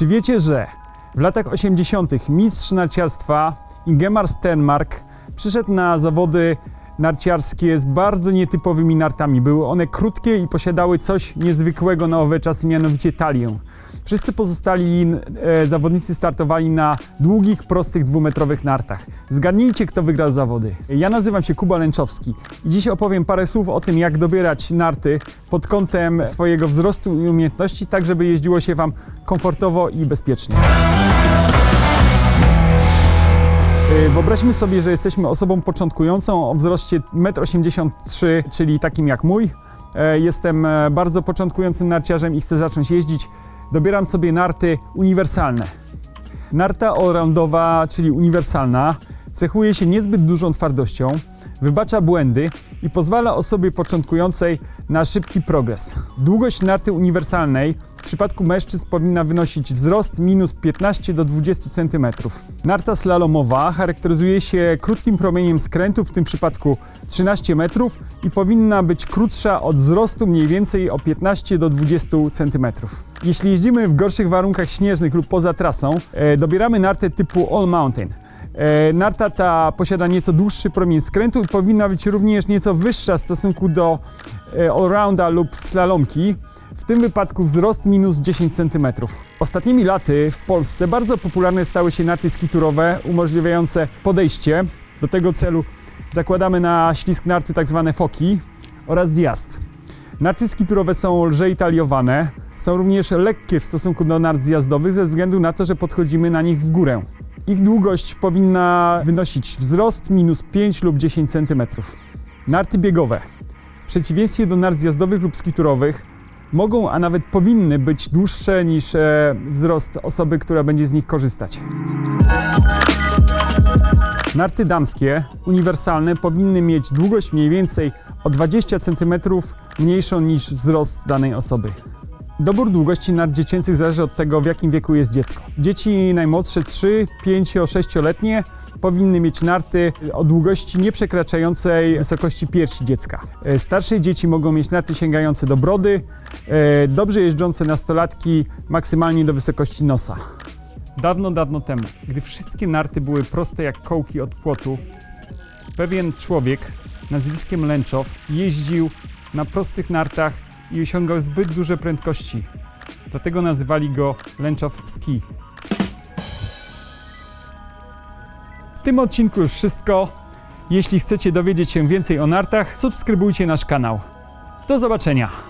Czy wiecie, że w latach 80. mistrz narciarstwa Ingemar Stenmark przyszedł na zawody narciarskie z bardzo nietypowymi nartami. Były one krótkie i posiadały coś niezwykłego na owe czasy, mianowicie talię. Wszyscy pozostali e, zawodnicy startowali na długich, prostych, dwumetrowych nartach. Zgadnijcie, kto wygrał zawody. Ja nazywam się Kuba Lęczowski i dziś opowiem parę słów o tym, jak dobierać narty pod kątem swojego wzrostu i umiejętności, tak żeby jeździło się Wam komfortowo i bezpiecznie. Wyobraźmy sobie, że jesteśmy osobą początkującą o wzroście 1,83 m, czyli takim jak mój. E, Jestem e, bardzo początkującym narciarzem i chcę zacząć jeździć. Dobieram sobie narty uniwersalne. Narta allroundowa, czyli uniwersalna, cechuje się niezbyt dużą twardością, wybacza błędy i pozwala osobie początkującej na szybki progres. Długość narty uniwersalnej w przypadku mężczyzn powinna wynosić wzrost minus 15 do 20 cm. Narta slalomowa charakteryzuje się krótkim promieniem skrętu, w tym przypadku 13 metrów i powinna być krótsza od wzrostu mniej więcej o 15 do 20 cm. Jeśli jeździmy w gorszych warunkach śnieżnych lub poza trasą, e, dobieramy nartę typu All Mountain. E, Narta ta posiada nieco dłuższy promień skrętu i powinna być również nieco wyższa w stosunku do e, allrounda lub slalomki. W tym wypadku wzrost minus 10 cm. Ostatnimi laty w Polsce bardzo popularne stały się narty skiturowe umożliwiające podejście. Do tego celu zakładamy na ślisk narty tak zwane foki oraz zjazd. Narty skiturowe są lżej taliowane, są również lekkie w stosunku do nart zjazdowych ze względu na to, że podchodzimy na nich w górę. Ich długość powinna wynosić wzrost minus 5 lub 10 cm. Narty biegowe. W przeciwieństwie do nart zjazdowych lub skiturowych mogą, a nawet powinny być dłuższe niż e, wzrost osoby, która będzie z nich korzystać. Narty damskie, uniwersalne, powinny mieć długość mniej więcej o 20 cm mniejszą niż wzrost danej osoby. Dobór długości nart dziecięcych zależy od tego, w jakim wieku jest dziecko. Dzieci najmłodsze 3, 5, 6-letnie powinny mieć narty o długości nie przekraczającej wysokości piersi dziecka. E, Starsze dzieci mogą mieć narty sięgające do brody, e, dobrze jeżdżące nastolatki maksymalnie do wysokości nosa. Dawno, dawno temu, gdy wszystkie narty były proste jak kołki od płotu, pewien człowiek nazwiskiem Lęczow jeździł na prostych nartach i osiągał zbyt duże prędkości. Dlatego nazywali go Lęczow Ski. W tym odcinku już wszystko. Jeśli chcecie dowiedzieć się więcej o nartach, subskrybujcie nasz kanał. Do zobaczenia!